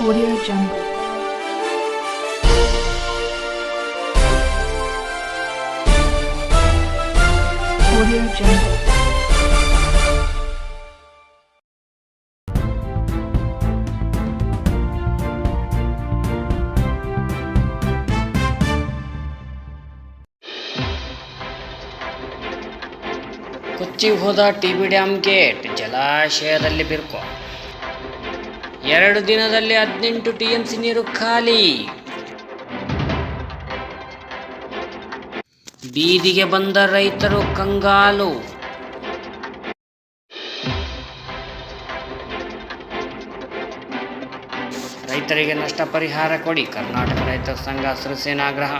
Audio Jungle. Audio Jungle. ಕೊಚ್ಚಿ ಹೋದ T B dam gate ಜಲಾಶಯದಲ್ಲಿ ಬಿರುಕು ಎರಡು ದಿನದಲ್ಲಿ ಹದಿನೆಂಟು ಟಿ ಎಂ ಸಿ ನೀರು ಖಾಲಿ. ಬೀದಿಗೆ ಬಂದ ರೈತರು ಕಂಗಾಲು. ರೈತರಿಗೆ ನಷ್ಟ ಪರಿಹಾರ ಕೊಡಿ ಕರ್ನಾಟಕ ರೈತ ಸಂಘ ಹಸಿರು ಆಗ್ರಹ.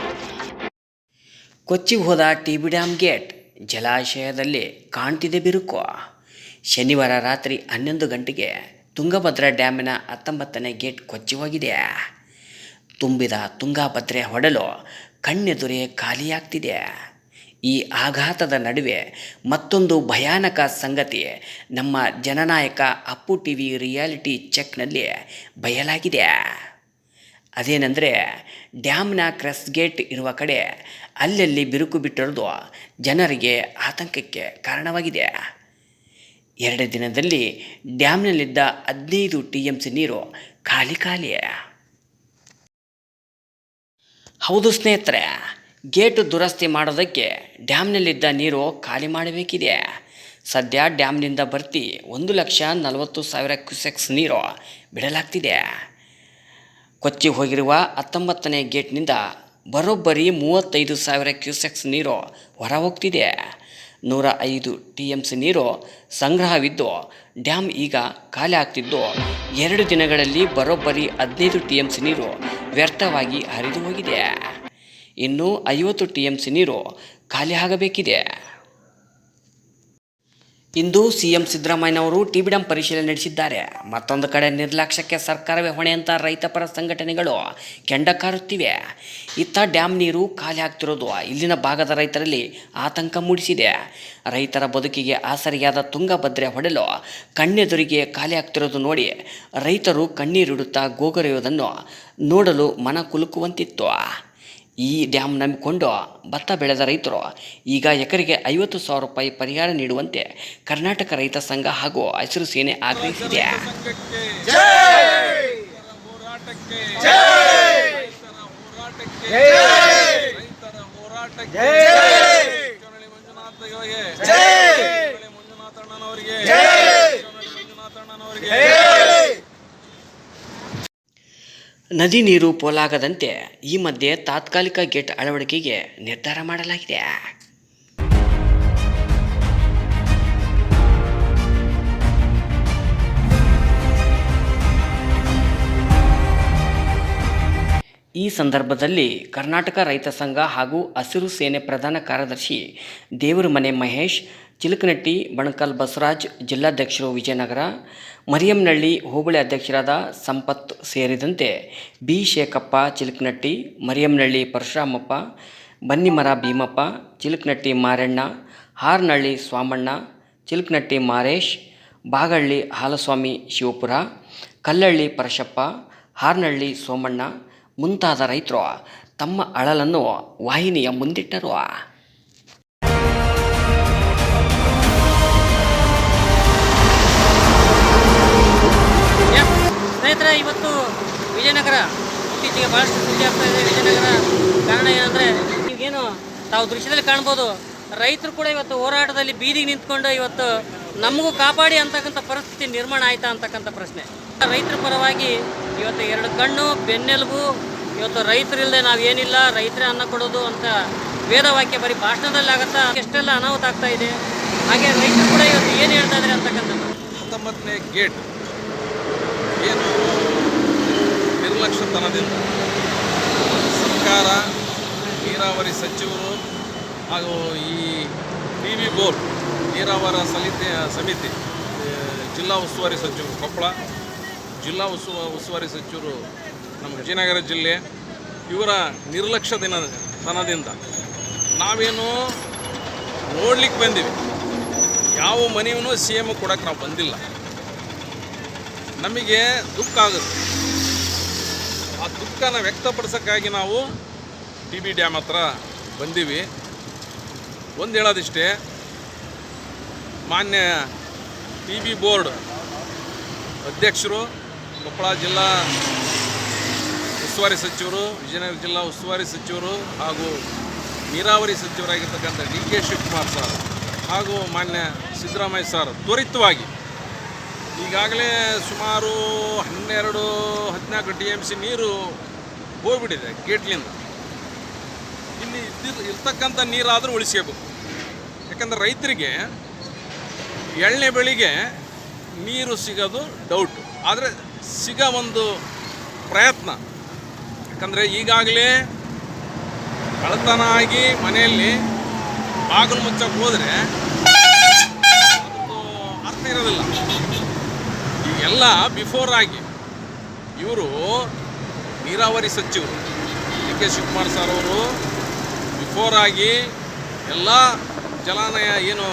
ಕೊಚ್ಚಿ ಹೋದ ಟಿ ಬಿ ಡ್ಯಾಮ್ ಗೇಟ್ ಜಲಾಶಯದಲ್ಲಿ ಕಾಣ್ತಿದೆ ಬಿರುಕು. ಶನಿವಾರ ರಾತ್ರಿ ಹನ್ನೊಂದು ಗಂಟೆಗೆ ತುಂಗಭದ್ರಾ ಡ್ಯಾಮಿನ ಹತ್ತೊಂಬತ್ತನೇ ಗೇಟ್ ಕೊಚ್ಚಿ ಹೋಗಿದೆ ತುಂಬಿದ ತುಂಗಭದ್ರೆ ಹೊಡಲು ಕಣ್ಣೆದುರೇ ಖಾಲಿಯಾಗ್ತಿದೆ. ಈ ಆಘಾತದ ನಡುವೆ ಮತ್ತೊಂದು ಭಯಾನಕ ಸಂಗತಿ ನಮ್ಮ ಜನನಾಯಕ ಅಪ್ಪು ಟಿ ವಿ ರಿಯಾಲಿಟಿ ಚೆಕ್ನಲ್ಲಿ ಬಯಲಾಗಿದೆ. ಅದೇನೆಂದರೆ, ಡ್ಯಾಮ್ನ ಕ್ರೆಸ್ ಗೇಟ್ ಇರುವ ಕಡೆ ಅಲ್ಲಲ್ಲಿ ಬಿರುಕು ಬಿಟ್ಟಿರೋದು ಜನರಿಗೆ ಆತಂಕಕ್ಕೆ ಕಾರಣವಾಗಿದೆ. ಎರಡು ದಿನದಲ್ಲಿ ಡ್ಯಾಮ್ನಲ್ಲಿದ್ದ ಹದಿನೈದು ಟಿ ಎಂ ಸಿ ನೀರು ಖಾಲಿ ಖಾಲಿ. ಹೌದು ಸ್ನೇಹಿತರೆ, ಗೇಟು ದುರಸ್ತಿ ಮಾಡೋದಕ್ಕೆ ಡ್ಯಾಮ್ನಲ್ಲಿದ್ದ ನೀರು ಖಾಲಿ ಮಾಡಬೇಕಿದೆ. ಸದ್ಯ ಡ್ಯಾಮ್ನಿಂದ ಬರ್ತಿ ಒಂದು ಲಕ್ಷ ನಲವತ್ತು ಸಾವಿರ ಕ್ಯೂಸೆಕ್ಸ್ ನೀರು ಬಿಡಲಾಗ್ತಿದೆ. ಕೊಚ್ಚಿ ಹೋಗಿರುವ ಹತ್ತೊಂಬತ್ತನೇ ಗೇಟ್ನಿಂದ ಬರೋಬ್ಬರಿ ಮೂವತ್ತೈದು ಸಾವಿರ ಕ್ಯೂಸೆಕ್ಸ್ ನೀರು ಹೊರ ಹೋಗ್ತಿದೆ ನೂರ ಐದು ಟಿ ಎಂ ಸಿ ನೀರು ಸಂಗ್ರಹವಿದ್ದು ಡ್ಯಾಮ್ ಈಗ ಖಾಲಿ ಆಗ್ತಿದ್ದು. ಎರಡು ದಿನಗಳಲ್ಲಿ ಬರೋಬ್ಬರಿ ಹದಿನೈದು ಟಿ ಎಂ ಸಿ ನೀರು ವ್ಯರ್ಥವಾಗಿ ಹರಿದು ಹೋಗಿದೆ. ಇನ್ನು ಐವತ್ತು ಟಿ ಎಂ ಸಿ ನೀರು ಖಾಲಿ ಆಗಬೇಕಿದೆ. ಇಂದು ಸಿಎಂ ಸಿದ್ದರಾಮಯ್ಯನವರು ಟಿ ಬಿ ಡ್ಯಾಂ ಪರಿಶೀಲನೆ ನಡೆಸಿದ್ದಾರೆ. ಮತ್ತೊಂದು ಕಡೆ ನಿರ್ಲಕ್ಷ್ಯಕ್ಕೆ ಸರ್ಕಾರವೇ ಹೊಣೆ ಅಂತ ರೈತಪರ ಸಂಘಟನೆಗಳು ಕೆಂಡ ಕಾರುತ್ತಿವೆ ಇತ್ತ ಡ್ಯಾಮ್ ನೀರು ಖಾಲಿ ಆಗ್ತಿರೋದು. ಇಲ್ಲಿನ ಭಾಗದ ರೈತರಲ್ಲಿ ಆತಂಕ ಮೂಡಿಸಿದೆ. ರೈತರ ಬದುಕಿಗೆ ಆಸರಿಯಾದ ತುಂಗಭದ್ರೆ ಹೊಡೆಲು ಕಣ್ಣೆದುರಿಗೆ ಖಾಲಿ ಆಗ್ತಿರೋದು ನೋಡಿ ರೈತರು ಕಣ್ಣೀರಿಡುತ್ತಾ ಗೋಗರೆಯುವುದನ್ನು ನೋಡಲು ಮನ ಕುಲುಕುವಂತಿತ್ತು. ಈ ಡ್ಯಾಮ್ ನಂಬಿಕೊಂಡು ಭತ್ತ ಬೆಳೆದ ರೈತರು ಈಗ ಎಕರೆಗೆ ಐವತ್ತು ಸಾವಿರ ರೂಪಾಯಿ ಪರಿಹಾರ ನೀಡುವಂತೆ ಕರ್ನಾಟಕ ರೈತ ಸಂಘ ಹಾಗೂ ಹಸಿರು ಸೇನೆ ಆಗ್ರಹಿಸಿದೆ ಕನ್ನಡಿ ಮಂಜುನಾಥಣ್ಣನವರಿಗೆ ನದಿ ನೀರು ಪೋಲಾಗದಂತೆ ಈ ಮಧ್ಯೆ ತಾತ್ಕಾಲಿಕ ಗೇಟ್ ಅಳವಡಿಕೆಗೆ ನಿರ್ಧಾರ ಮಾಡಲಾಗಿದೆ. ಈ ಸಂದರ್ಭದಲ್ಲಿ ಕರ್ನಾಟಕ ರೈತ ಸಂಘ ಹಾಗೂ ಹಸಿರು ಸೇನೆ ಪ್ರಧಾನ ಕಾರ್ಯದರ್ಶಿ ದೇವರಮನೆ ಮಹೇಶ್, ಚಿಲಕನಟ್ಟಿ, ಬಣಕಲ್ ಬಸವರಾಜ್, ಜಿಲ್ಲಾಧ್ಯಕ್ಷರು ವಿಜಯನಗರ ಮರಿಯಂನಳ್ಳಿ ಹೋಬಳಿ ಅಧ್ಯಕ್ಷರಾದ ಸಂಪತ್ ಸೇರಿದಂತೆ ಬಿ. ಶೇಖಪ್ಪ, ಚಿಲಕನಟ್ಟಿ ಮರಿಯಂನಳ್ಳಿ ಪರಶುರಾಮಪ್ಪ, ಬನ್ನಿಮರ ಭೀಮಪ್ಪ, ಚಿಲಕನಟ್ಟಿ ಮಾರಣ್ಣ, ಹಾರ್ನಳ್ಳಿ ಸ್ವಾಮಣ್ಣ, ಚಿಲಕನಟ್ಟಿ ಮಾರೇಶ್, ಬಾಗಳ್ಳಿ ಹಾಲಸ್ವಾಮಿ ಶಿವಪುರ, ಕಲ್ಲಳ್ಳಿ ಪರಶಪ್ಪ, ಹಾರ್ನಳ್ಳಿ ಸೋಮಣ್ಣ ಮುಂತಾದ ರೈತರು ತಮ್ಮ ಅಳಲನ್ನು ವಾಹಿನಿಯ ಮುಂದಿಟ್ಟರು. ಸ್ನೇಹಿತರೆ, ಇವತ್ತು ವಿಜಯನಗರ ಇತ್ತೀಚೆಗೆ ಭಾಳಷ್ಟು ಸುದ್ದಿ ಆಗ್ತಾ ಇದೆ. ವಿಜಯನಗರ ಕಾರಣ ಏನಂದರೆ ಈಗೇನು ತಾವು ದೃಶ್ಯದಲ್ಲಿ ಕಾಣ್ಬೋದು, ರೈತರು ಕೂಡ ಇವತ್ತು ಹೋರಾಟದಲ್ಲಿ ಬೀದಿಗೆ ನಿಂತ್ಕೊಂಡು ಇವತ್ತು ನಮಗೂ ಕಾಪಾಡಿ ಅಂತಕ್ಕಂಥ ಪರಿಸ್ಥಿತಿ ನಿರ್ಮಾಣ ಆಯ್ತಾ ಅಂತಕ್ಕಂಥ ಪ್ರಶ್ನೆ. ರೈತರ ಪರವಾಗಿ ಇವತ್ತು ಎರಡು ಕಣ್ಣು, ಬೆನ್ನೆಲುಬು, ಇವತ್ತು ರೈತರಿಲ್ಲದೆ ನಾವು ಏನಿಲ್ಲ ರೈತರೇ ಅನ್ನ ಕೊಡೋದು ಅಂತ ವೇದವಾಕ್ಯ ಬರೀ ಭಾಷಣದಲ್ಲಿ ಆಗತ್ತಾ? ಎಷ್ಟೆಲ್ಲ ಅನಾಹುತ ಆಗ್ತಾ ಇದೆ? ಹಾಗೆ ರೈತರು ಕೂಡ ಇವತ್ತು ಏನು ಹೇಳ್ತಾ ಇದ್ದಾರೆ ಅಂತಕ್ಕಂಥದ್ದು? ಹತ್ತೊಂಬತ್ತನೇ ಗೇಟ್. ಏನು ನಿರ್ಲಕ್ಷ್ಯತನದಿಂದ ಸರ್ಕಾರ, ನೀರಾವರಿ ಸಚಿವರು ಹಾಗೂ ಈ ಟಿ ವಿ ಬೋರ್ಡ್, ನೀರಾವರಿ ಸಮಿತಿ ಜಿಲ್ಲಾ ಉಸ್ತುವಾರಿ ಸಚಿವರು ಕೊಪ್ಪಳ ಜಿಲ್ಲಾ ಉಸ್ತುವ ಉಸ್ತುವಾರಿ ಸಚಿವರು ನಮ್ಮ ವಿಜಯನಗರ ಜಿಲ್ಲೆ ಇವರ ನಿರ್ಲಕ್ಷ್ಯ ದಿನ ತನದಿಂದ ನಾವೇನು ನೋಡ್ಲಿಕ್ಕೆ ಬಂದೀವಿ. ಯಾವ ಮನೆಯೂ ಸಿ ಎಂ ಕೊಡಕ್ಕೆ ನಾವು ಬಂದಿಲ್ಲ. ನಮಗೆ ದುಃಖ ಆಗುತ್ತೆ. ಆ ದುಃಖನ ವ್ಯಕ್ತಪಡಿಸೋಕ್ಕಾಗಿ ನಾವು ಟಿ ಬಿ ಡ್ಯಾಮ್ ಹತ್ರ ಬಂದೀವಿ. ಒಂದು ಹೇಳೋದಿಷ್ಟೇ, ಮಾನ್ಯ ಟಿ ಬಿ ಬೋರ್ಡ್ ಅಧ್ಯಕ್ಷರು ಕೊಪ್ಪಳ ಜಿಲ್ಲಾ ಉಸ್ತುವಾರಿ ಸಚಿವರು, ವಿಜಯನಗರ ಜಿಲ್ಲಾ ಉಸ್ತುವಾರಿ ಸಚಿವರು ಹಾಗೂ ನೀರಾವರಿ ಸಚಿವರಾಗಿರ್ತಕ್ಕಂಥ ಡಿ ಕೆ ಶಿವಕುಮಾರ್ ಸರ್ ಹಾಗೂ ಮಾನ್ಯ ಸಿದ್ದರಾಮಯ್ಯ ಸರ್ ತ್ವರಿತವಾಗಿ ಈಗಾಗಲೇ ಸುಮಾರು ಹನ್ನೆರಡು ಹದಿನಾಲ್ಕು ಡಿ ಎಂ ಸಿ ನೀರು ಹೋಗ್ಬಿಟ್ಟಿದೆ ಗೇಟ್ಲಿಂದ. ಇಲ್ಲಿ ಇದ್ದಿದ್ದು ಇರ್ತಕ್ಕಂಥ ನೀರಾದರೂ ಉಳಿಸ್ಕೋಬೇಕು. ಯಾಕಂದರೆ ರೈತರಿಗೆ ಎಳ್ಳೆ ಬೆಳಿಗ್ಗೆ ನೀರು ಸಿಗೋದು ಡೌಟು ಆದರೆ ಸಿಗೋ ಒಂದು ಪ್ರಯತ್ನ. ಯಾಕಂದರೆ ಈಗಾಗಲೇ ಕಳತನ ಆಗಿ ಮನೆಯಲ್ಲಿ ಬಾಗಿಲು ಮುಚ್ಚಕ್ಕೆ ಹೋದರೆ ಅದೊಂದು ಅರ್ಥ ಇರೋದಿಲ್ಲ. ಈಗೆಲ್ಲ ಬಿಫೋರ್ ಆಗಿ ಇವರು ನೀರಾವರಿ ಸಚಿವರು ಡಿ ಕೆ ಶಿವಕುಮಾರ್ ಸರ್ ಅವರು ಬಿಫೋರ್ ಆಗಿ ಎಲ್ಲ ಜಲಾನಯ ಏನು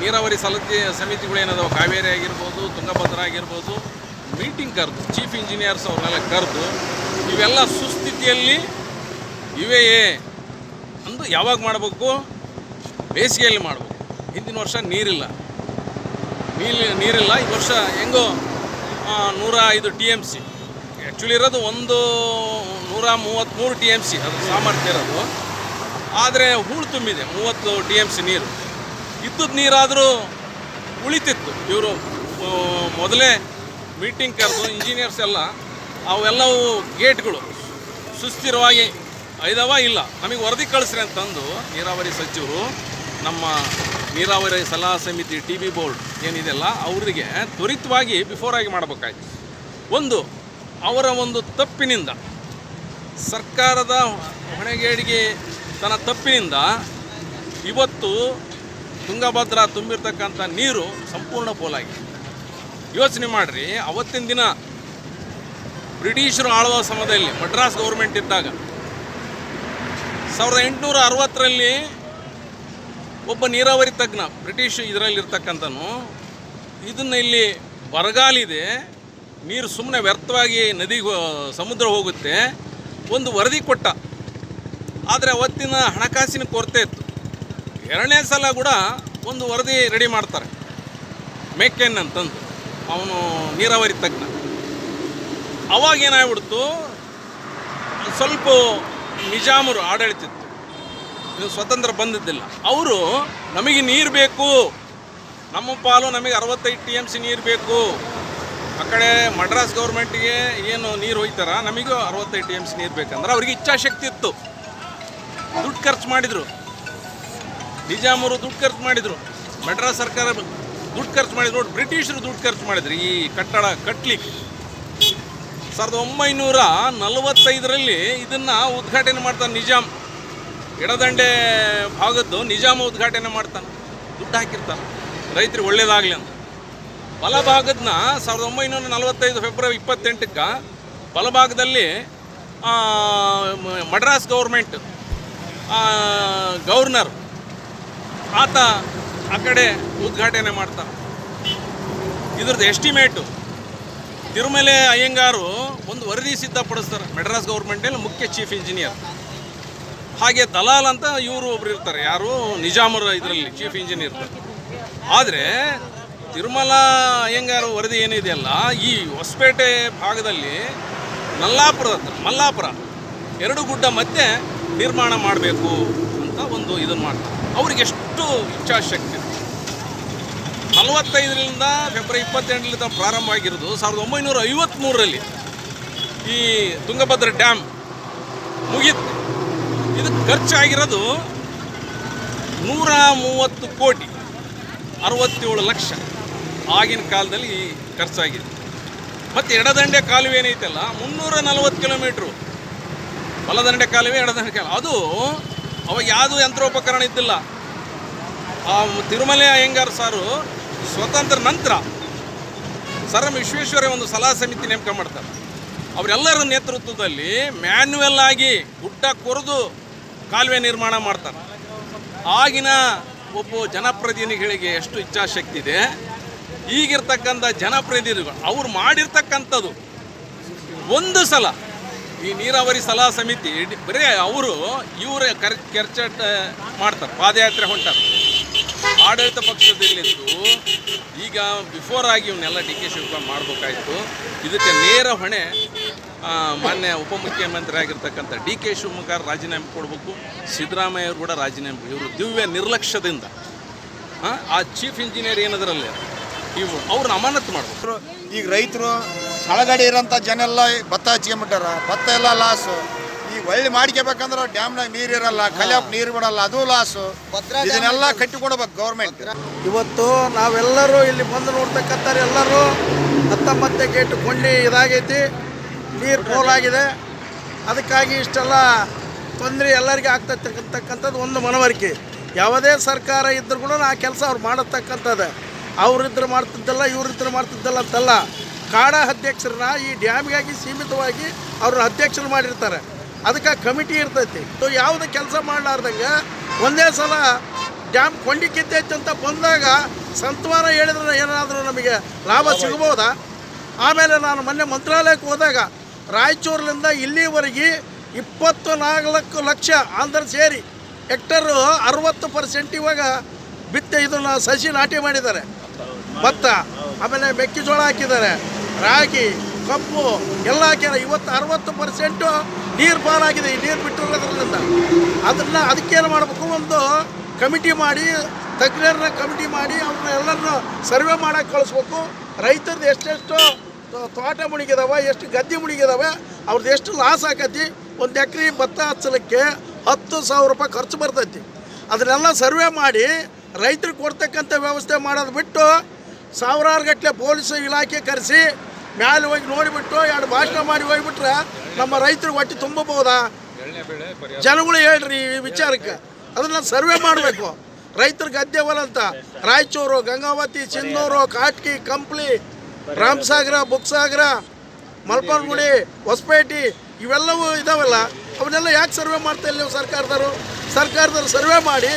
ನೀರಾವರಿ ಸಲತಿ ಸಮಿತಿಗಳೇನದಾವ ಕಾವೇರಿ ಆಗಿರ್ಬೋದು, ತುಂಗಭದ್ರಾ ಆಗಿರ್ಬೋದು ಮೀಟಿಂಗ್ ಕರೆದು ಚೀಫ್ ಇಂಜಿನಿಯರ್ಸ್ ಅವ್ರನ್ನೆಲ್ಲ ಕರೆದು, ಇವೆಲ್ಲ ಸುಸ್ಥಿತಿಯಲ್ಲಿ ಇವೆಯೇ ಅಂದು ಯಾವಾಗ ಮಾಡಬೇಕು? ಬೇಸಿಗೆಯಲ್ಲಿ ಮಾಡಬೇಕು. ಹಿಂದಿನ ವರ್ಷ ನೀರಿಲ್ಲ. ನೀರು ನೀರಿಲ್ಲ. ಈ ವರ್ಷ ಹೆಂಗೋ ನೂರ ಐದು ಟಿ ಎಂ ಸಿ. ಆ್ಯಕ್ಚುಲಿ ಇರೋದು ಒಂದು ನೂರ ಮೂವತ್ತ್ಮೂರು ಟಿ ಎಂ ಸಿ, ಅದು ಸಾಮರ್ಥ್ಯ ಇರೋದು. ಆದರೆ ಹೂಳು ತುಂಬಿದೆ, ಮೂವತ್ತು ಟಿ ಎಂ ಸಿ ನೀರು. ಇದ್ದದ್ದು ನೀರಾದರೂ ಉಳಿತಿತ್ತು. ಇವರು ಮೊದಲೇ ಮೀಟಿಂಗ್ ಕರೆದು ಇಂಜಿನಿಯರ್ಸ್ ಎಲ್ಲ, ಅವೆಲ್ಲವೂ ಗೇಟ್ಗಳು. ಸುಸ್ಥಿರವಾಗಿ, ಐದವ ಇಲ್ಲ. ನಮಗೆ ವರದಿ ಕಳಿಸ್ರಿ ಅಂತಂದು ನೀರಾವರಿ ಸಚಿವರು, ನಮ್ಮ ನೀರಾವರಿ ಸಲಹಾ ಸಮಿತಿ ಟಿ ಬಿ ಬೋರ್ಡ್ ಏನಿದೆಯಲ್ಲ, ಅವರಿಗೆ ತ್ವರಿತವಾಗಿ ಬಿಫೋರ್ ಆಗಿ ಮಾಡಬೇಕಾಯ್ತು. ಒಂದು, ಅವರ ಒಂದು ತಪ್ಪಿನಿಂದ, ಸರ್ಕಾರದ ಹೊಣೆಗೇಡಿಗೆ ತನ್ನ ತಪ್ಪಿನಿಂದ ಇವತ್ತು ತುಂಗಭದ್ರಾ ತುಂಬಿರ್ತಕ್ಕಂಥ ನೀರು ಸಂಪೂರ್ಣ ಪೋಲಾಗಿದೆ. ಯೋಚನೆ ಮಾಡಿರಿ, ಅವತ್ತಿನ ದಿನ ಬ್ರಿಟಿಷರು ಆಳುವ ಸಮಯದಲ್ಲಿ ಮಡ್ರಾಸ್ ಗೌರ್ಮೆಂಟ್ ಇದ್ದಾಗ ಸಾವಿರದ ಎಂಟುನೂರ ಅರವತ್ತರಲ್ಲಿ ಒಬ್ಬ ನೀರಾವರಿ ತಜ್ಞ, ಬ್ರಿಟಿಷ್ ಇದರಲ್ಲಿರ್ತಕ್ಕಂಥನು ಇದನ್ನು ಇಲ್ಲಿ ಬರಗಾಲಿದೆ, ನೀರು ಸುಮ್ಮನೆ ವ್ಯರ್ಥವಾಗಿ ನದಿಗೆ ಸಮುದ್ರ ಹೋಗುತ್ತೆ, ಒಂದು ವರದಿ ಕೊಟ್ಟ. ಆದರೆ ಅವತ್ತಿನ ಹಣಕಾಸಿನ ಕೊರತೆ ಇತ್ತು. ಎರಡನೇ ಸಲ ಕೂಡ ಒಂದು ವರದಿ ರೆಡಿ ಮಾಡ್ತಾರೆ. ಮೇಕೆನ್ ಅಂತಂದು. ಅವನು ನೀರಾವರಿ ತಜ್ಞ. ಅವಾಗ ಏನಾಗ್ಬಿಡ್ತು? ಸ್ವಲ್ಪ ನಿಜಾಮರು ಆಡಳಿತಿತ್ತು ಇದು ಸ್ವತಂತ್ರ ಬಂದಿದ್ದಿಲ್ಲ. ಅವರು ನಮಗೆ ನೀರು ಬೇಕು. ನಮ್ಮ ಪಾಲು ನಮಗೆ ಅರವತ್ತೈದು ಟಿ ಎಂ ಸಿ ನೀರು ಬೇಕು. ಆ ಕಡೆ ಮಡ್ರಾಸ್ ಗೌರ್ಮೆಂಟಿಗೆ ಏನು ನೀರು ಹೋಯ್ತಾರ? ನಮಗೂ ಅರವತ್ತೈದು ಟಿ ಎಂ ಸಿ ನೀರು ಬೇಕಂದ್ರೆ ಅವ್ರಿಗೆ ಇಚ್ಛಾಶಕ್ತಿ ಇತ್ತು. ದುಡ್ಡು ಖರ್ಚು ಮಾಡಿದರು. ನಿಜಾಮರು ದುಡ್ಡು ಖರ್ಚು ಮಾಡಿದರು. ಮಡ್ರಾಸ್ ಸರ್ಕಾರ ದುಡ್ಡು ಖರ್ಚು ಮಾಡಿದ್ರು ನೋಡಿ, ಬ್ರಿಟಿಷರು ದುಡ್ಡು ಖರ್ಚು ಮಾಡಿದ್ರು ಈ ಕಟ್ಟಡ ಕಟ್ಟಲಿಕ್ಕೆ ಸಾವಿರದ ಒಂಬೈನೂರ ನಲವತ್ತೈದರಲ್ಲಿ ಇದನ್ನು ಉದ್ಘಾಟನೆ ಮಾಡ್ತಾನೆ ನಿಜಾಮ್. ಎಡದಂಡೆ ಭಾಗದ್ದು ನಿಜಾಮ್ ಉದ್ಘಾಟನೆ ಮಾಡ್ತಾನೆ. ದುಡ್ಡು ಹಾಕಿರ್ತಾನೆ. ರೈತರಿಗೆ ಒಳ್ಳೇದಾಗಲಿ ಅಂತ. ಬಲಭಾಗದನ್ನ ಸಾವಿರದ ಒಂಬೈನೂರ ನಲವತ್ತೈದು ಫೆಬ್ರವರಿ ಇಪ್ಪತ್ತೆಂಟಕ್ಕೆ ಬಲಭಾಗದಲ್ಲಿ ಮಡ್ರಾಸ್ ಗೌರ್ಮೆಂಟ್ ಗವರ್ನರ್ ಆತ ಆ ಕಡೆ ಉದ್ಘಾಟನೆ ಮಾಡ್ತಾರೆ. ಇದ್ರದ್ದು ಎಸ್ಟಿಮೇಟು ತಿರುಮಲೆ ಅಯ್ಯಂಗಾರು ಒಂದು ವರದಿ ಸಿದ್ಧಪಡಿಸ್ತಾರೆ ಮೆಡ್ರಾಸ್ ಗೌರ್ಮೆಂಟಲ್ಲಿ ಮುಖ್ಯ ಚೀಫ್ ಇಂಜಿನಿಯರ್ ಹಾಗೆ ದಲಾಲ್ ಅಂತ ಇವರು ಒಬ್ರು ಇರ್ತಾರೆ, ಯಾರು? ನಿಜಾಮರ ಇದರಲ್ಲಿ ಚೀಫ್ ಇಂಜಿನಿಯರ್ ಆದರೆ ತಿರುಮಲ ಅಯ್ಯಂಗಾರು ವರದಿ ಏನಿದೆಯಲ್ಲ, ಈ ಹೊಸಪೇಟೆ ಭಾಗದಲ್ಲಿ ನಲ್ಲಾಪುರದ ಮಲ್ಲಾಪುರ ಎರಡು ಗುಡ್ಡ ಮತ್ತೆ ನಿರ್ಮಾಣ ಮಾಡಬೇಕು ಅಂತ ಒಂದು ಇದನ್ನು ಮಾಡ್ತಾರೆ. ಅವ್ರಿಗೆ ಎಷ್ಟು ಇಚ್ಛಾಶಕ್ತಿ. ನಲವತ್ತೈದರಿಂದ ಫೆಬ್ರವರಿ ಇಪ್ಪತ್ತೆಂಟರಿಂದ ಪ್ರಾರಂಭ ಆಗಿರೋದು ಸಾವಿರದ ಒಂಬೈನೂರ ಐವತ್ತ್ಮೂರರಲ್ಲಿ ಈ ತುಂಗಭದ್ರ ಡ್ಯಾಮ್ ಮುಗೀತು ಇದಕ್ಕೆ ಖರ್ಚಾಗಿರೋದು ನೂರ ಮೂವತ್ತು ಕೋಟಿ, ಅರವತ್ತೇಳು ಲಕ್ಷ ಆಗಿನ ಕಾಲದಲ್ಲಿ ಖರ್ಚಾಗಿದೆ ಮತ್ತು ಎಡದಂಡೆ ಕಾಲುವೆ ಏನೈತಲ್ಲ ಮುನ್ನೂರ ನಲವತ್ತು ಕಿಲೋಮೀಟ್ರು. ಬಲದಂಡೆ ಕಾಲುವೆ, ಎಡದಂಡೆ ಕಾಲುವೆ. ಅದು ಅವಾಗ ಯಾವುದೂ ಯಂತ್ರೋಪಕರಣ ಇದ್ದಿಲ್ಲ. ಆ ತಿರುಮಲೆ ಅಯ್ಯಂಗಾರ್ ಸಾರು ಸ್ವತಂತ್ರ ನಂತರ ಸರ್ ಎಂ ವಿಶ್ವೇಶ್ವರ ಒಂದು ಸಲಹಾ ಸಮಿತಿ ನೇಮಕ ಮಾಡ್ತಾರೆ. ಅವರೆಲ್ಲರ ನೇತೃತ್ವದಲ್ಲಿ ಮ್ಯಾನ್ಯುವಲ್ ಆಗಿ ಗುಡ್ಡ ಕೊರೆದು ಕಾಲುವೆ ನಿರ್ಮಾಣ ಮಾಡ್ತಾರೆ. ಆಗಿನ ಒಬ್ಬ ಜನಪ್ರತಿನಿಧಿಗಳಿಗೆ ಎಷ್ಟು ಇಚ್ಛಾಶಕ್ತಿ ಇದೆ, ಈಗಿರ್ತಕ್ಕಂಥ ಜನಪ್ರತಿನಿಧಿಗಳು, ಅವ್ರು ಮಾಡಿರ್ತಕ್ಕಂಥದ್ದು ಒಂದು ಸಲ ಈ ನೀರಾವರಿ ಸಲಹಾ ಸಮಿತಿ, ಬರೀ ಅವರು ಇವರ ಕರ್, ಕೆರ್ಚಟ್ ಮಾಡ್ತಾರೆ, ಪಾದಯಾತ್ರೆ ಹೊಂಟಾರ ಆಡಳಿತ ಪಕ್ಷದಲ್ಲಿದ್ದು ಈಗ ಬಿಫೋರ್ ಆಗಿ ಇವನ್ನೆಲ್ಲ ಡಿ ಕೆ ಶಿವಕುಮಾರ್ ಮಾಡಬೇಕಾಯಿತು. ಇದಕ್ಕೆ ನೇರ ಹೊಣೆ ಮಾನ್ಯ ಉಪಮುಖ್ಯಮಂತ್ರಿ ಆಗಿರ್ತಕ್ಕಂಥ ಡಿ ಕೆ ಶಿವಮೊಗ್ಗ ರಾಜೀನಾಮೆ ಕೊಡಬೇಕು. ಸಿದ್ದರಾಮಯ್ಯ ಕೂಡ ರಾಜೀನಾಮೆ ಇವರು ದಿವ್ಯ ನಿರ್ಲಕ್ಷ್ಯದಿಂದ ಆ, ಚೀಫ್ ಇಂಜಿನಿಯರ್ ಏನದರಲ್ಲಿ ಇವು ಅವ್ರನ್ನ ಅಮಾನತ್ ಮಾಡಬೇಕು. ಈಗ ರೈತರು ಸಳಗಡೆ ಇರೋಂಥ ಜನ ಎಲ್ಲ ಭತ್ತ ಹಚ್ಕೊಂಬಿಟ್ಟಾರ. ಭತ್ತ ಎಲ್ಲ ಲಾಸು ಒಳ್ಳೆ ಮಾಡ್ಕೋಬೇಕಂದ್ರೆ ಡ್ಯಾಮ್ನಾಗ ನೀರು ಇರಲ್ಲ ಕಲ್ಯಾಪ್ ನೀರು ಬಿಡಲ್ಲ ಅದು ಲಾಸು ಇದನ್ನೆಲ್ಲ ಕಟ್ಟಿಕೊಡ್ಬೇಕು ಗೌರ್ಮೆಂಟ್ ಇವತ್ತು ನಾವೆಲ್ಲರೂ ಇಲ್ಲಿ ಬಂದು ನೋಡ್ತಕ್ಕಂಥವ್ರು ಎಲ್ಲರೂ ಹತ್ತೊಂಬತ್ತನೇ ಗೇಟ್ ಕೊಂಡಿ ಇದಾಗೈತಿ ನೀರು ಪೋಲಾಗಿದೆ ಅದಕ್ಕಾಗಿ ಇಷ್ಟೆಲ್ಲ ತೊಂದರೆ ಎಲ್ಲರಿಗೆ ಆಗ್ತಕ್ಕಂಥದ್ದು ಒಂದು ಮನವರಿಕೆ. ಯಾವುದೇ ಸರ್ಕಾರ ಇದ್ರೂ ಕೂಡ ಆ ಕೆಲಸ ಅವ್ರು ಮಾಡತಕ್ಕಂಥದ್ದು. ಅವರಿದ್ರು ಮಾಡ್ತಿದ್ದಲ್ಲ ಇವರಿದ್ರು ಮಾಡ್ತಿದ್ದಲ್ಲ ಅಂತಲ್ಲ. ಕಾಡ ಅಧ್ಯಕ್ಷರನ್ನ ಈ ಡ್ಯಾಮ್ಗಾಗಿ ಸೀಮಿತವಾಗಿ ಅವರು ಅಧ್ಯಕ್ಷರು ಮಾಡಿರ್ತಾರೆ. ಅದಕ್ಕೆ ಕಮಿಟಿ ಇರ್ತೈತಿ. ಸೊ ಯಾವುದೇ ಕೆಲಸ ಮಾಡಲಾರ್ದಂಗೆ ಒಂದೇ ಸಲ ಡ್ಯಾಮ್ ಕೊಂಡಿ ಕಿತ್ತೈತೆ ಅಂತ ಬಂದಾಗ ಸಂತವಾರ ಹೇಳಿದ್ರೆ ಏನಾದರೂ ನಮಗೆ ಲಾಭ ಸಿಗ್ಬೋದಾ? ಆಮೇಲೆ ನಾನು ಮೊನ್ನೆ ಮಂತ್ರಾಲಯಕ್ಕೆ ಹೋದಾಗ ರಾಯಚೂರಿನಿಂದ ಇಲ್ಲಿವರೆಗೆ ಇಪ್ಪತ್ತು ನಾಲ್ಕು ಲಕ್ಷ ಅಂದ್ರೆ ಸೇರಿ ಹೆಕ್ಟರು ಅರವತ್ತು ಪರ್ಸೆಂಟ್ ಇವಾಗ ಬಿತ್ತೆ ಇದನ್ನು ಸಸಿ ನಾಟಿ ಮಾಡಿದ್ದಾರೆ. ಭತ್ತ ಆಮೇಲೆ ಮೆಕ್ಕೆಜೋಳ ಹಾಕಿದ್ದಾರೆ. ರಾಗಿ ಕಬ್ಬು ಎಲ್ಲ ಕೆಲ ಇವತ್ತು ಅರವತ್ತು ಪರ್ಸೆಂಟು ನೀರು ಪಾಲಾಗಿದೆ. ಈ ನೀರು ಬಿಟ್ಟಿರೋದ್ರಿಂದ ಅದನ್ನು ಅದಕ್ಕೇನು ಮಾಡಬೇಕು? ಒಂದು ಕಮಿಟಿ ಮಾಡಿ, ತಜ್ಞರನ್ನ ಕಮಿಟಿ ಮಾಡಿ, ಅವ್ರನ್ನ ಎಲ್ಲರನ್ನೂ ಸರ್ವೆ ಮಾಡೋಕೆ ಕಳಿಸ್ಬೇಕು. ರೈತರದ್ದು ಎಷ್ಟೆಷ್ಟು ತೋಟ ಮುಳುಗಿದಾವೆ, ಎಷ್ಟು ಗದ್ದೆ ಮುಳುಗಿದಾವೆ ಅವ್ರದ್ದು ಎಷ್ಟು ಲಾಸ್ ಆಕತಿ? ಒಂದು ಎಕರೆ ಭತ್ತ ಹಚ್ಚಲಿಕ್ಕೆ ಹತ್ತು ಸಾವಿರ ರೂಪಾಯಿ ಖರ್ಚು ಬರ್ತೈತಿ. ಅದನ್ನೆಲ್ಲ ಸರ್ವೆ ಮಾಡಿ ರೈತರಿಗೆ ಕೊಡ್ತಕ್ಕಂಥ ವ್ಯವಸ್ಥೆ ಮಾಡೋದು ಬಿಟ್ಟು ಸಾವಿರಾರು ಗಟ್ಟಲೆ ಪೊಲೀಸ್ ಇಲಾಖೆ ಕರೆಸಿ ಮ್ಯಾಲೆ ಹೋಗಿ ನೋಡಿಬಿಟ್ಟು, ಎರಡು ಭಾಷಣ ಮಾಡಿ ಹೋಗ್ಬಿಟ್ರೆ ನಮ್ಮ ರೈತರಿಗೆ ಹೊಟ್ಟೆ ತುಂಬಬಹುದಾ? ಜನಗಳು ಹೇಳ್ರಿ ಈ ವಿಚಾರಕ್ಕೆ. ಅದನ್ನ ಸರ್ವೆ ಮಾಡಬೇಕು. ರೈತರ ಗದ್ದೆ ಹೊಲ ಅಂತ. ರಾಯಚೂರು, ಗಂಗಾವತಿ ಸಿಂಧೂರು ಕಾಟ್ಕಿ, ಕಂಪ್ಲಿ, ರಾಮಸಾಗರ, ಬುಕ್ಸಾಗರ, ಮಲ್ಪನಗುಡಿ, ಹೊಸಪೇಟೆ, ಇವೆಲ್ಲವೂ ಇದಾವಲ್ಲ. ಅವನ್ನೆಲ್ಲ ಯಾಕೆ ಸರ್ವೆ ಮಾಡ್ತಾ ಇಲ್ಲ ಸರ್ಕಾರದವರು? ಸರ್ಕಾರದವ್ರು ಸರ್ವೆ ಮಾಡಿ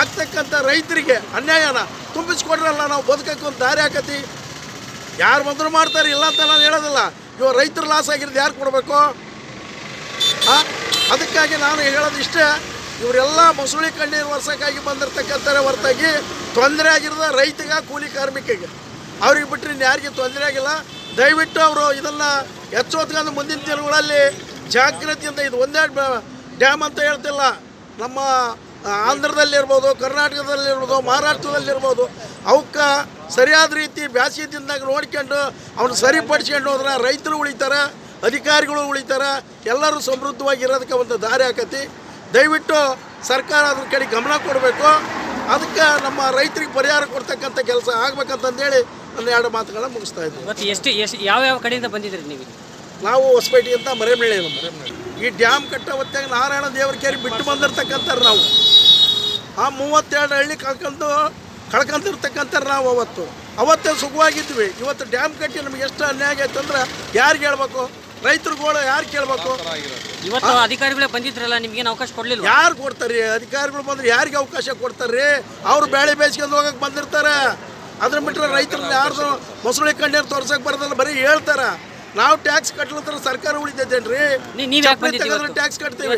ಆಗ್ತಕ್ಕಂಥ ರೈತರಿಗೆ ಅನ್ಯಾಯನ ತುಂಬಿಸ್ಕೊಡ್ರಲ್ಲ ನಾವು ಬದುಕಕ್ಕೆ ಒಂದು ದಾರಿ ಹಾಕತಿ ಯಾರು ಬಂದರೂ ಮಾಡ್ತಾರೆ, ಇಲ್ಲ ಅಂತ ನಾನು ಹೇಳೋದಿಲ್ಲ. ಇವಾಗ ರೈತರು ಲಾಸ್ ಆಗಿರೋದು ಯಾರು ಕೊಡಬೇಕು? ಅದಕ್ಕಾಗಿ ನಾನು ಹೇಳೋದು ಇಷ್ಟೇ, ಇವರೆಲ್ಲ ಮೊಸಳಿ ಕಣ್ಣೀರು ವರ್ಷಕ್ಕಾಗಿ ಬಂದಿರತಕ್ಕಂಥ ಹೊರತಾಗಿ ತೊಂದರೆ ಆಗಿರೋದು ರೈತಗ, ಕೂಲಿ ಕಾರ್ಮಿಕಗೆ. ಅವ್ರಿಗೆ ಬಿಟ್ಟರೆ ಯಾರಿಗೆ ತೊಂದರೆ ಆಗಿಲ್ಲ. ದಯವಿಟ್ಟು ಅವರು ಇದನ್ನು ಎಚ್ಚೋತ್ಕೊಂಡು ಮುಂದಿನ ದಿನಗಳಲ್ಲಿ ಜಾಗೃತಿಯಿಂದ ಇದು ಒಂದೇ ಡ್ಯಾಮ್ ಅಂತ ಹೇಳ್ತಿಲ್ಲ, ನಮ್ಮ ಆಂಧ್ರದಲ್ಲಿರ್ಬೋದು ಕರ್ನಾಟಕದಲ್ಲಿರ್ಬೋದು ಮಹಾರಾಷ್ಟ್ರದಲ್ಲಿರ್ಬೋದು ಅವಕ್ಕೆ ಸರಿಯಾದ ರೀತಿ ಬ್ಯಾಸಿಗೆ ದಿನದಾಗ ನೋಡ್ಕೊಂಡು ಅವ್ನು ಸರಿಪಡಿಸ್ಕೊಂಡು ಹೋದ್ರೆ ರೈತರು ಉಳಿತಾರೆ ಅಧಿಕಾರಿಗಳು ಉಳಿತಾರೆ ಎಲ್ಲರೂ ಸಮೃದ್ಧವಾಗಿ ಇರೋದಕ್ಕೆ ಒಂದು ದಾರಿ ಆಕತಿ. ದಯವಿಟ್ಟು ಸರ್ಕಾರ ಅದ್ರ ಕಡೆ ಗಮನ ಕೊಡಬೇಕು. ಅದಕ್ಕೆ ನಮ್ಮ ರೈತರಿಗೆ ಪರಿಹಾರ ಕೊಡ್ತಕ್ಕಂಥ ಕೆಲಸ ಆಗ್ಬೇಕಂತಂದೇಳಿ ನನ್ನ ಎರಡು ಮಾತುಗಳನ್ನ ಮುಗಿಸ್ತಾ ಇದ್ದೀನಿ. ಎಷ್ಟು ಎಷ್ಟು ಯಾವ ಯಾವ ಕಡೆಯಿಂದ ಬಂದಿದ್ರಿ ನೀವು? ನಾವು ಹೊಸಪೇಟೆಯಿಂದ ಮರೆಮಳ್ಳಿ ಈ ಡ್ಯಾಮ್ ಕಟ್ಟೋ ಹೊತ್ತಾಗ ನಾರಾಯಣ ದೇವರ ಕೇರಿ ಬಿಟ್ಟು ಬಂದಿರ್ತಕ್ಕಂಥವ್ರು ನಾವು. ಆ ಮೂವತ್ತೆರಡು ಹಳ್ಳಿ ಕಳ್ಕೊಂಡು ಕಳ್ಕೊಂತಿರ್ತಕ್ಕಂಥರು ನಾವು ಅವತ್ತು. ಅವತ್ತೇ ಸುಖವಾಗಿದ್ವಿ ಇವತ್ತು ಡ್ಯಾಮ್ ಕಟ್ಟಿ ನಮ್ಗೆ ಎಷ್ಟು ಅನ್ಯಾಯ ಆಗೈತೆ ಅಂದ್ರೆ ಯಾರಿಗೆ ಹೇಳ್ಬೇಕು ರೈತರುಗಳು ಯಾರು ಕೇಳ್ಬೇಕು? ಇವತ್ತು ಅಧಿಕಾರಿಗಳೇ ಬಂದಿದ್ರಲ್ಲ ನಿಮ್ಗೇನು ಅವಕಾಶ ಕೊಡ್ಲಿಲ್ಲ ಯಾರು ಕೊಡ್ತಾರೆ? ಅಧಿಕಾರಿಗಳು ಬಂದ್ರೆ ಯಾರಿಗೆ ಅವಕಾಶ ಕೊಡ್ತಾರೆ? ಅವ್ರು ಬೇಳೆ ಬೇಯಿಸ್ಕೊಂಡು ಹೋಗಕ್ಕೆ ಬಂದಿರ್ತಾರೆ. ಅದ್ರ ಬಿಟ್ಟರೆ ರೈತರನ್ನ ಯಾರ್ದು ಮೊಸಳೆ ಕಣ್ಣೀರು ತೋರ್ಸಕ್ಕೆ ಬರೋದಲ್ಲ ಬರೀ ಹೇಳ್ತಾರೆ. ನಾವು ಟ್ಯಾಕ್ಸ್ ಕಟ್ಲತ್ರ ಸರ್ಕಾರ ಉಳಿತೈತೇನ್ರಿ? ಟ್ಯಾಕ್ಸ್ ಕಟ್ತೀವಿ?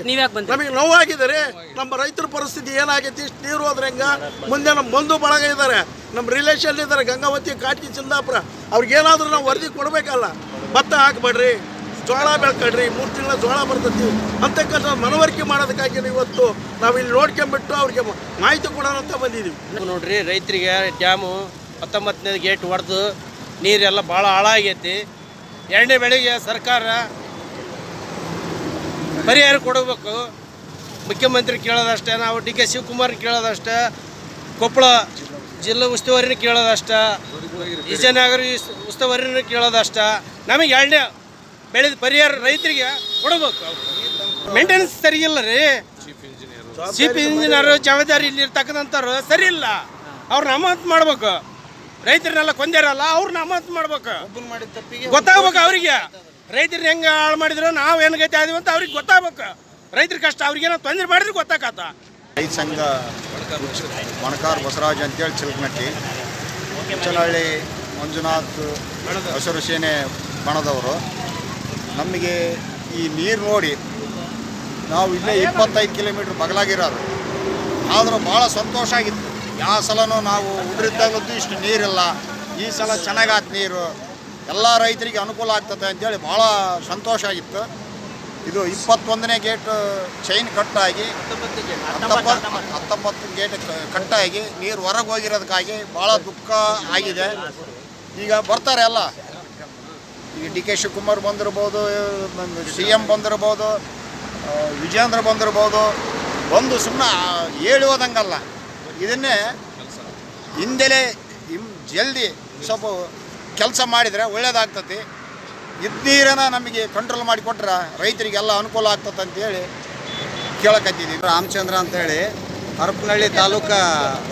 ನಮಗೆ ನೋವಾಗಿದ್ದಾರೆ. ನಮ್ಮ ರೈತರ ಪರಿಸ್ಥಿತಿ ಏನಾಗೈತಿ? ಇಷ್ಟು ನೀರು ಹೋದ್ರೆ ಹೆಂಗ? ಮುಂದೆ ನಮ್ಮ ಬಂಧು ಬಳಗ ಇದ್ದಾರೆ. ನಮ್ಮ ರಿಲೇಷನ್ ಇದ್ದಾರೆ. ಗಂಗಾವತಿ ಕಾಟಿ ಚಿಂದಾಪುರ. ಅವ್ರಿಗೇನಾದ್ರೂ ನಾವು ವರದಿ ಕೊಡಬೇಕಲ್ಲ? ಭತ್ತ ಹಾಕ್ಬೇಡ್ರಿ. ಜೋಳ ಬೆಳ್ಕಡ್ರಿ ಮೂರು ತಿಂಗಳ ಜೋಳ ಬರ್ತೈತಿ. ಅಂತಕ್ಕಂಥ ಮನವರಿಕೆ ಮಾಡೋದಕ್ಕಾಗಿ ಇವತ್ತು ನಾವು ಇಲ್ಲಿ ನೋಡ್ಕೊಂಬಿಟ್ಟು ಅವ್ರಿಗೆ ಮಾಹಿತಿ ಕೊಡೋಣ ಅಂತ ಬಂದಿದ್ದೀವಿ ನೋಡ್ರಿ ರೈತರಿಗೆ ಡ್ಯಾಮು ಹತ್ತೊಂಬತ್ತನೇ ಗೇಟ್ ಹೊಡೆದು ನೀರೆಲ್ಲ ಭಾಳ ಹಾಳಾಗೈತಿ. ಎರಡನೇ ಬೆಳೆಗೆ ಸರ್ಕಾರ ಪರಿಹಾರ ಕೊಡಬೇಕು. ಮುಖ್ಯಮಂತ್ರಿ ಕೇಳೋದಷ್ಟೇ ನಾವು ಡಿ ಕೆ ಶಿವಕುಮಾರ್ ಕೇಳೋದಷ್ಟೇ ಕೊಪ್ಪಳ ಜಿಲ್ಲಾ ಉಸ್ತುವಾರಿನ ಕೇಳೋದಷ್ಟೇ ವಿಜಯನಗರ ಉಸ್- ಉಸ್ತುವಾರಿನ ಕೇಳೋದಷ್ಟೇ ನಮಗೆ ಎರಡನೇ ಬೆಳೆದ ಪರಿಹಾರ ರೈತರಿಗೆ ಕೊಡಬೇಕು ಮೇಂಟೆನೆನ್ಸ್ ಸರಿಯಿಲ್ಲ ರೀ. ಚೀಫ್ ಇಂಜಿನಿಯರ್ ಜವಾಬ್ದಾರಿ ಇಲ್ಲಿ ಇರ್ತಕ್ಕಂಥವ್ರು ಸರಿ ಇಲ್ಲ. ಅವ್ರನ್ನ ಅಮಾನತ್ ಮಾಡ್ಬೇಕು. ರೈತರನ್ನೆಲ್ಲ ಕೊಂದಿರಲ್ಲ ಅವ್ರನ್ನ ಅಮಾನತು ಮಾಡ್ಬೇಕು. ಗೊತ್ತಾಗ್ಬೇಕು ಅವರಿಗೆ. ರೈತರನ್ನ ಹೆಂಗೆ ಹಾಳು ಮಾಡಿದ್ರು ನಾವು ಏನು ಗತಿ ಆದೀವಿ ಅಂತ ಅವ್ರಿಗೆ ಗೊತ್ತಾಗ್ಬೇಕು. ರೈತರ ಕಷ್ಟ ಅವ್ರಿಗೇನೋ ತೊಂದರೆ ಮಾಡಿದ್ರೆ ಗೊತ್ತಾಗತ್ತ ರೈತ ಸಂಘ ಮಣಕಾರ್ ಬಸವರಾಜ್ ಅಂತೇಳಿ ಚಿಲ್ಕನಟ್ಟಿ ಹುಚ್ಚನಹಳ್ಳಿ ಮಂಜುನಾಥ್ ಹಸಿರು ಸೇನೆ ಬಣದವರು. ನಮಗೆ ಈ ನೀರು ನೋಡಿ ನಾವು ಇಲ್ಲೇ ಇಪ್ಪತ್ತೈದು ಕಿಲೋಮೀಟ್ರ್ ಬಗಲಾಗಿರೋದು ಆದರೂ ಭಾಳ ಸಂತೋಷ ಆಗಿತ್ತು. ಯಾವ ಸಲನೂ ನಾವು ಉದುರಿದ್ದಾಗದ್ದು ಇಷ್ಟು ನೀರಿಲ್ಲ. ಈ ಸಲ ಚೆನ್ನಾಗಾತ್ ನೀರು. ಎಲ್ಲ ರೈತರಿಗೆ ಅನುಕೂಲ ಆಗ್ತದೆ ಅಂತೇಳಿ ಭಾಳ ಸಂತೋಷ ಆಗಿತ್ತು. ಇದು ಇಪ್ಪತ್ತೊಂದನೇ ಗೇಟ್ ಚೈನ್ ಕಟ್ಟಾಗಿ ಹತ್ತೊಂಬತ್ತು ಹತ್ತೊಂಬತ್ತು ಗೇಟ್ ಕಟ್ಟಾಗಿ ನೀರು ಹೊರಗೆ ಹೋಗಿರೋದಕ್ಕಾಗಿ ಭಾಳ ದುಃಖ ಆಗಿದೆ. ಈಗ ಬರ್ತಾರೆ ಎಲ್ಲ. ಈಗ ಡಿ ಕೆ ಶಿವಕುಮಾರ್ ಬಂದಿರ್ಬೋದು ಸಿ ಎಂ ಬಂದಿರ್ಬೋದು ವಿಜೇಂದ್ರ ಬಂದಿರ್ಬೋದು. ಬಂದು ಸುಮ್ಮನೆ ಹೇಳುವುದಂಗಲ್ಲ ಇದನ್ನೇ ಹಿಂದೆಲೆ ಹಿಮ್ ಜಲ್ದಿ ಸ್ವಲ್ಪ ಕೆಲಸ ಮಾಡಿದರೆ ಒಳ್ಳೇದಾಗ್ತತಿ. ಇದು ನೀರನ್ನು ನಮಗೆ ಕಂಟ್ರೋಲ್ ಮಾಡಿಕೊಟ್ರೆ ರೈತರಿಗೆಲ್ಲ ಅನುಕೂಲ ಆಗ್ತದೆ ಅಂತೇಳಿ ಕೇಳಕತ್ತಿದ್ದೀವಿ ರಾಮಚಂದ್ರ ಅಂತೇಳಿ ಹರಪನಹಳ್ಳಿ ತಾಲೂಕಾ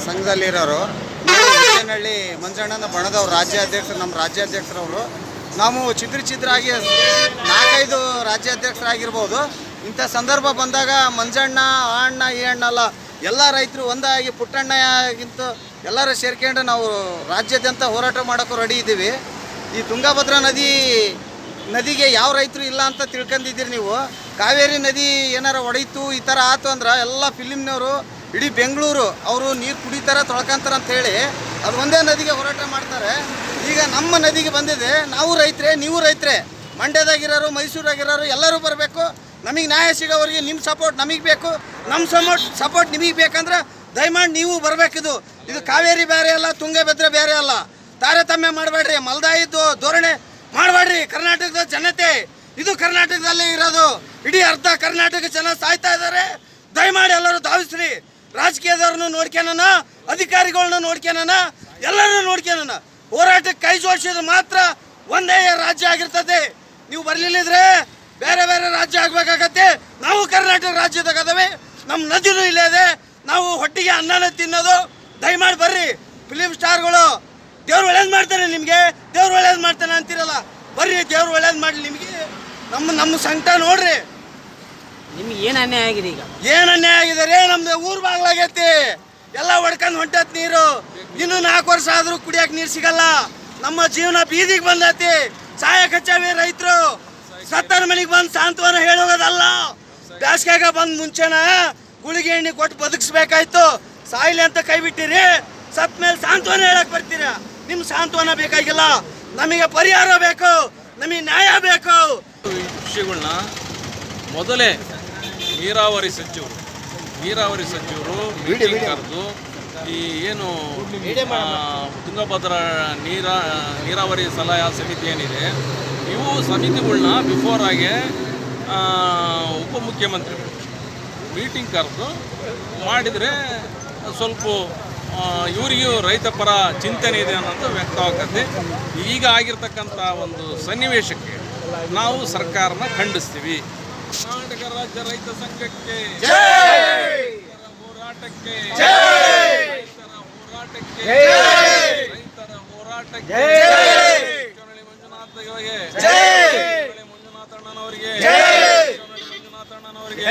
ಸಂಘದಲ್ಲಿರೋರು. ವಿಜಯನಹಳ್ಳಿ ಮಂಜಣ್ಣನ ಬಣದವ್ರು ರಾಜ್ಯಾಧ್ಯಕ್ಷರು, ನಮ್ಮ ರಾಜ್ಯಾಧ್ಯಕ್ಷರವರು. ನಾವು ಚಿತ್ರ ಚಿತ್ರಾಗಿ ನಾಲ್ಕೈದು ರಾಜ್ಯಾಧ್ಯಕ್ಷರಾಗಿರ್ಬೋದು. ಇಂಥ ಸಂದರ್ಭ ಬಂದಾಗ ಮಂಜಣ್ಣ ಆ ಅಣ್ಣ ಈ ಅಣ್ಣ ಅಲ್ಲ ಎಲ್ಲ ರೈತರು ಒಂದಾಗಿ ಪುಟ್ಟಣ್ಣಗಿಂತ ಎಲ್ಲರೂ ಸೇರ್ಕೊಂಡು ನಾವು ರಾಜ್ಯಾದ್ಯಂತ ಹೋರಾಟ ಮಾಡೋಕ್ಕೂ ರೆಡಿ ಇದ್ದೀವಿ. ಈ ತುಂಗಭದ್ರಾ ನದಿ, ನದಿಗೆ ಯಾವ ರೈತರು ಇಲ್ಲ ಅಂತ ತಿಳ್ಕೊಂಡಿದ್ದೀರಿ ನೀವು. ಕಾವೇರಿ ನದಿ ಏನಾರ ಒಡೆಯಿತು, ಈ ಥರ ಆತು ಅಂದ್ರೆ ಎಲ್ಲ ಫಿಲಿಮ್ನವರು ಇಡೀ ಬೆಂಗಳೂರು ಅವರು ನೀರು ಕುಡಿತಾರೆ, ತೊಳ್ಕೊಂತಾರೆ ಅಂತ ಹೇಳಿ ಅದು ಒಂದೇ ನದಿಗೆ ಹೋರಾಟ ಮಾಡ್ತಾರೆ. ಈಗ ನಮ್ಮ ನದಿಗೆ ಬಂದಿದೆ, ನಾವು ರೈತರೇ, ನೀವು ರೈತರೇ, ಮಂಡ್ಯದಾಗಿರೋರು, ಮೈಸೂರಾಗಿರೋರು ಎಲ್ಲರೂ ಬರಬೇಕು. ನಮಗೆ ನ್ಯಾಯ ಸಿಗೋವರೆಗೆ ನಿಮ್ಮ ಸಪೋರ್ಟ್ ನಮಗೆ ಬೇಕು. ನಮ್ಮ ಸಪೋರ್ಟ್ ಸಪೋರ್ಟ್ ನಿಮಗೆ ಬೇಕಂದ್ರೆ ದಯಮಾಡಿ ನೀವು ಬರಬೇಕಿದು. ಇದು ಕಾವೇರಿ ಬೇರೆ ಅಲ್ಲ, ತುಂಗಭದ್ರಾ ಬೇರೆ ಅಲ್ಲ. ತಾರತಮ್ಯ ಮಾಡಬೇಡ್ರಿ, ಮಲ್ದಾಯಿದ್ದು ಧೋರಣೆ ಮಾಡಬೇಡ್ರಿ, ಕರ್ನಾಟಕದ ಜನತೆ. ಇದು ಕರ್ನಾಟಕದಲ್ಲೇ ಇರೋದು. ಇಡೀ ಅರ್ಧ ಕರ್ನಾಟಕ ಜನ ಸಾಯ್ತಾ ಇದ್ದಾರೆ. ದಯಮಾಡಿ ಎಲ್ಲರೂ ಧಾವಿಸ್ರಿ. ರಾಜಕೀಯದವ್ರನ್ನೂ ನೋಡ್ಕೊಳನ ಅಧಿಕಾರಿಗಳನ್ನ ನೋಡ್ಕೊಳನ ಎಲ್ಲರೂ ನೋಡ್ಕೊಳನ ಹೋರಾಟಕ್ಕೆ ಕೈ ಜೋಡಿಸಿದ್ರೆ ಮಾತ್ರ ಒಂದೇ ರಾಜ್ಯ ಆಗಿರ್ತದೆ. ನೀವು ಬರ್ಲಿಲ್ಲಿದ್ರೆ ಬೇರೆ ಬೇರೆ ರಾಜ್ಯ ಆಗ್ಬೇಕಾಗತ್ತೆ. ನಾವು ಕರ್ನಾಟಕ ರಾಜ್ಯದಾಗ ಅದವೆ ನಮ್ಮ ನದಿನೂ ಇಲ್ಲೇ ಇದೆ. ನಾವು ಹೊಟ್ಟಿಗೆ ಅನ್ನನ ತಿನ್ನೋದು. ದಯಮಾಡಿ ಬರ್ರಿ. ಫಿಲಿಮ್ ಸ್ಟಾರ್ಗಳು ದೇವ್ರು ಒಳ್ಳೇದು ಮಾಡ್ತಾನೆ ನಿಮಗೆ. ದೇವ್ರು ಒಳ್ಳೇದು ಮಾಡ್ತಾನೆ ಅಂತಿರಲ್ಲ. ಬರ್ರಿ ದೇವ್ರು ಒಳ್ಳೇದು ಮಾಡಲಿ ನಿಮಗೆ. ನಮ್ಮ ನಮ್ಮ ಸಂಕಟ ನೋಡ್ರಿ. ನಿಮ್ಗೆ ಏನು ಅನ್ಯಾಯ ಆಗಿದೆ ಈಗ? ಏನು ಅನ್ಯಾಯ ಆಗಿದ್ದಾರೆ ನಮ್ದು ಊರು ಬಾಗ್ಲಾಗೈತಿ. ಎಲ್ಲ ಹೊಡ್ಕೊಂಡು ಹೊಂಟತ್ ನೀರು. ಇನ್ನೂ ನಾಲ್ಕು ವರ್ಷ ಆದರೂ ಕುಡಿಯೋಕೆ ನೀರು ಸಿಗಲ್ಲ. ನಮ್ಮ ಜೀವನ ಬೀದಿಗೆ ಬಂದೈತಿ. ಸಾಯ ಕಚ್ಚಾವಿ ರೈತರು. ಸತ್ತನ ಮನೆಗೆ ಬಂದು ಸಾಂತ್ವನ ಹೇಳೋದಲ್ಲ ಬ್ಯಾಸ್ಗ್ಯಾಗ ಬಂದು ಮುಂಚೆನ ಗುಳಿಗೆ ಎಣ್ಣೆ ಕೊಟ್ಟು ಬದುಕಿಸ್ಬೇಕಾಯ್ತು. ಸಾಯಿಲೆ ಅಂತ ಕೈ ಬಿಟ್ಟಿರಿ. ಸತ್ ಮೇಲೆ ಸಾಂತ್ವನ ಹೇಳಕ್ ಬರ್ತೀರ? ನಿಮ್ ಸಾಂತ್ವನ ಬೇಕಾಗಿಲ್ಲ. ನಮಗೆ ಪರಿಹಾರ ಬೇಕು. ನಮಗೆ ನ್ಯಾಯ ಬೇಕು. ಈ ವಿಷಯಗಳನ್ನ ಮೊದಲೇ ನೀರಾವರಿ ಸಚಿವರು ನೀರಾವರಿ ಸಚಿವರು ಕರೆದು ಈ ಏನು ತುಂಗಭದ್ರಾ ನೀರ ನೀರಾವರಿ ಸಲಹಾ ಸಮಿತಿ ಏನಿದೆ ಇವು ಸಮಿತಿಗಳನ್ನ ಬಿಫೋರ್ ಆಗಿ ಆ, ಉಪಮುಖ್ಯಮಂತ್ರಿಗಳು ಮೀಟಿಂಗ್ ಕರೆದು ಮಾಡಿದರೆ ಸ್ವಲ್ಪ ಇವರಿಗೂ ರೈತ ಪರ ಚಿಂತನೆ ಇದೆ ಅನ್ನೋದು ವ್ಯಕ್ತವಾಗತ್ತೆ ಈಗ ಆಗಿರ್ತಕ್ಕಂಥ ಒಂದು ಸನ್ನಿವೇಶಕ್ಕೆ ನಾವು ಸರ್ಕಾರನ ಖಂಡಿಸ್ತೀವಿ. ಕರ್ನಾಟಕ ರಾಜ್ಯ ರೈತ ಸಂಘಕ್ಕೆ ಹೋರಾಟಕ್ಕೆ ರೈತರ ಹೋರಾಟಕ್ಕೆ ರೈತರ ಹೋರಾಟಕ್ಕೆ ಮಂಜುನಾಥಣ್ಣನವರಿಗೆ ಮಂಜುನಾಥಣ್ಣನವರಿಗೆ